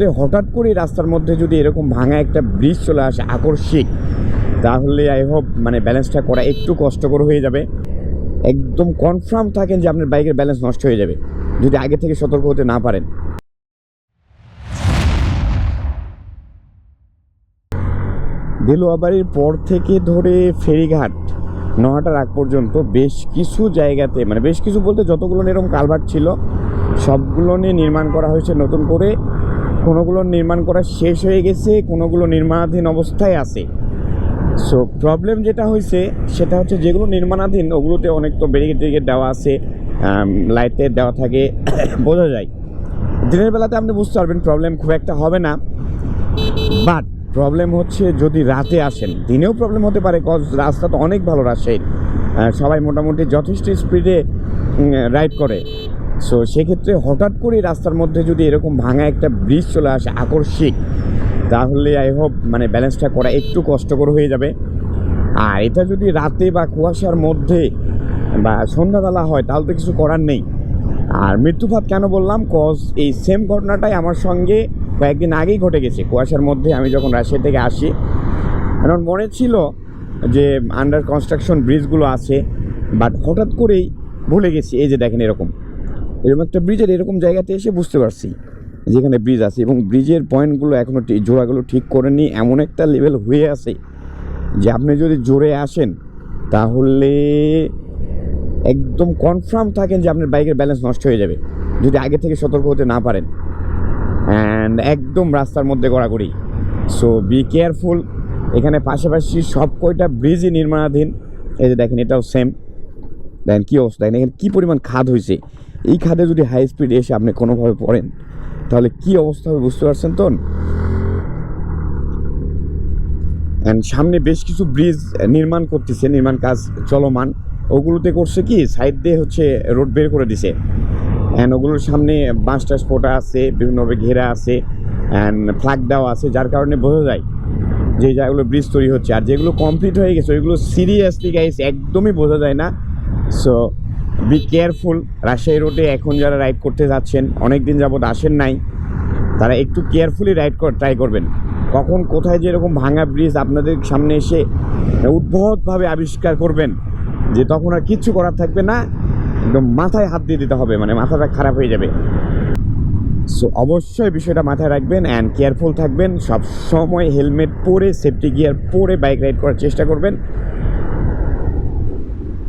যে হঠাৎ করে রাস্তার মধ্যে যদি এরকম ভাঙা একটা ব্রিজ চলে আসে আকর্ষিক, তাহলে আই হোপ মানে ব্যালেন্সটা করা একটু কষ্টকর হয়ে যাবে। একদম কনফার্ম থাকেন যে আপনার বাইকের ব্যালেন্স নষ্ট হয়ে যাবে, যদি আগে থেকে সতর্ক হতে না পারেন। বেলুয়াবাড়ির পর থেকে ধরে ফেরিঘাট নহাটার আগ পর্যন্ত বেশ কিছু জায়গাতে মানে বেশ কিছু বলতে যতগুলো এরকম কালভার্ট ছিল, সবগুলো নিয়ে নির্মাণ করা হয়েছে নতুন করে। কোনোগুলো নির্মাণ করা শেষ হয়ে গেছে, কোনোগুলো নির্মাণাধীন অবস্থায় আছে। সো প্রবলেম যেটা হয়েছে সেটা হচ্ছে যেগুলো নির্মাণাধীন, ওগুলোতে অনেক তো ব্যারিকেড টেরিকেড দেওয়া আছে লাইটের দেওয়া থাকে, বোঝা যায়। দিনের বেলাতে আপনি বুঝতে পারবেন প্রবলেম খুব একটা হবে না। বাট প্রবলেম হচ্ছে যদি রাতে আসেন, দিনেও প্রবলেম হতে পারে কজ রাস্তা তো অনেক ভালো রাজশাহীর। সবাই মোটামুটি যথেষ্ট স্পিডে রাইড করে। সো সেক্ষেত্রে হঠাৎ করে রাস্তার মধ্যে যদি এরকম ভাঙা একটা ব্রিজ চলে আসে, আকর্ষিক, তাহলে আই হোপ মানে ব্যালেন্সটা করা একটু কষ্টকর হয়ে যাবে। আর এটা যদি রাতে বা কুয়াশার মধ্যে বা সন্ধ্যাবেলা হয়, তাহলে তো কিছু করার নেই। আর মৃত্যুপাত কেন বললাম? কজ এই সেম ঘটনাটাই আমার সঙ্গে কয়েকদিন আগেই ঘটে গেছে। কুয়াশার মধ্যে আমি যখন রাশিয়া থেকে আসি কারণ মনে ছিল যে আন্ডার কনস্ট্রাকশন ব্রিজগুলো আছে বাট হঠাৎ করেই ভুলে গেছি। এই যে দেখেন এরকম। এরকম একটা ব্রিজের এরকম জায়গাতে এসে বুঝতে পারছি যেখানে ব্রিজ আছে এবং ব্রিজের পয়েন্টগুলো এখনও জোড়াগুলো ঠিক করেনি, এমন একটা লেভেল হয়ে আছে যে আপনি যদি জোরে আসেন তাহলে একদম কনফার্ম থাকেন যে আপনার বাইকের ব্যালেন্স নষ্ট হয়ে যাবে, যদি আগে থেকে সতর্ক হতে না পারেন। অ্যান্ড একদম রাস্তার মধ্যে গড়াগড়ি। সো বি কেয়ারফুল এখানে পাশাপাশি সব কয়টা ব্রিজই নির্মাণাধীন। এই যে দেখেন, এটাও সেম দেখেন কী অবস্থা, দেখেন এখানে কী পরিমাণ খাদ হয়েছে এই খাদে যদি হাই স্পিড এসে আপনি কোনোভাবে পড়েন, তাহলে কী অবস্থা হবে বুঝতে পারছেন তো? অ্যান্ড সামনে বেশ কিছু ব্রিজ নির্মাণ করতেছে, নির্মাণ কাজ চলমান। ওগুলোতে করছে কি সাইড দিয়ে হচ্ছে রোড বের করে দিছে। অ্যান্ড ওগুলোর সামনে বাঁশ টাস ফোটা আছে, বিভিন্নভাবে ঘেরা আছে অ্যান্ড ফ্ল্যাগ দেওয়া আছে, যার কারণে বোঝা যায় যে জায়গাগুলো ব্রিজ তৈরি হচ্ছে। আর যেগুলো কমপ্লিট হয়ে গেছে, ওইগুলো সিরিয়াসলি গাইস একদমই বোঝা যায় না। সো বি কেয়ারফুল রাজশাহী রোডে এখন যারা রাইড করতে যাচ্ছেন অনেক দিন যাবত আসেন নাই, তারা একটু কেয়ারফুলি রাইড কর ট্রাই করবেন। কখন কোথায় যে এরকম ভাঙা ব্রিজ আপনাদের সামনে এসে উদ্ভটভাবে আবিষ্কার করবেন, যে তখন আর কিচ্ছু করার থাকবে না, একদম মাথায় হাত দিয়ে দিতে হবে মানে মাথাটা খারাপ হয়ে যাবে। সো অবশ্যই বিষয়টা মাথায় রাখবেন অ্যান্ড কেয়ারফুল থাকবেন, সব সময় হেলমেট পরে সেফটি গিয়ার পরে বাইক রাইড করার চেষ্টা করবেন।